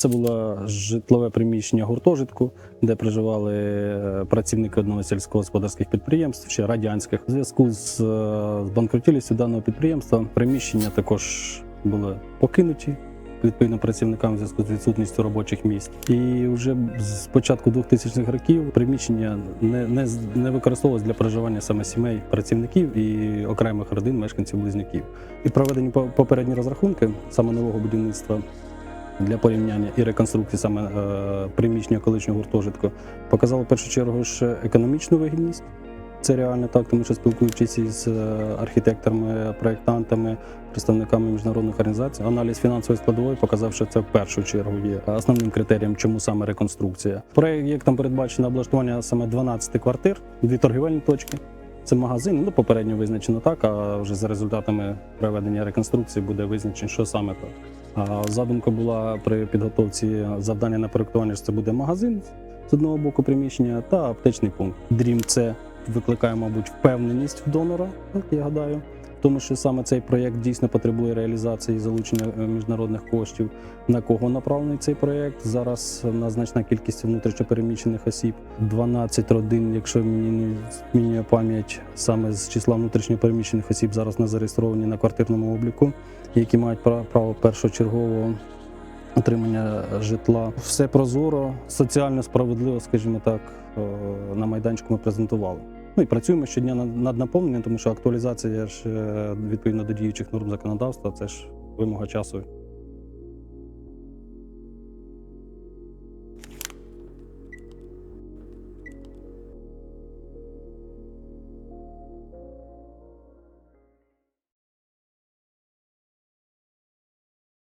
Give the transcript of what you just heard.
Це було житлове приміщення гуртожитку, де проживали е, працівники одного сільськогосподарських підприємств, ще радянських. У зв'язку з е, з банкрутілістю даного підприємства приміщення також були покинуті. Відповідно, працівникам в зв'язку з відсутністю робочих місць. І вже з початку 2000-х років приміщення не, не, не використовувалось для проживання саме сімей працівників і окремих родин мешканців близнюків. І проведені по- попередні розрахунки саме нового будівництва для порівняння і реконструкції саме е, приміщення колишнього гуртожитку показало в першу чергу ж економічну вигідність. Це реально так, тому що спілкуючись із е, архітекторами, проєктантами, представниками міжнародних організацій, аналіз фінансової складової показав, що це в першу чергу є основним критерієм, чому саме реконструкція. Проєктом передбачено облаштування саме 12 квартир, дві торгівельні точки. Це магазин, ну попередньо визначено так, а вже за результатами проведення реконструкції буде визначено, що саме так. Задумка була при підготовці завдання на проєктування, що це буде магазин з одного боку приміщення та аптечний пункт. Дрім це викликає, мабуть, впевненість в донора, так я гадаю. Тому що саме цей проєкт дійсно потребує реалізації і залучення е, міжнародних коштів. На кого направлений цей проєкт? Зараз на значна кількість внутрішньопереміщених осіб. 12 родин, якщо мені не змінює пам'ять, саме з числа внутрішньопереміщених осіб зараз не зареєстровані на квартирному обліку, які мають пра- право першочергового отримання житла. Все прозоро, соціально справедливо, скажімо так, е, на майданчику ми презентували. Ну і працюємо щодня над- наповненням, тому що актуалізація ж е, відповідно до діючих норм законодавства це ж вимога часу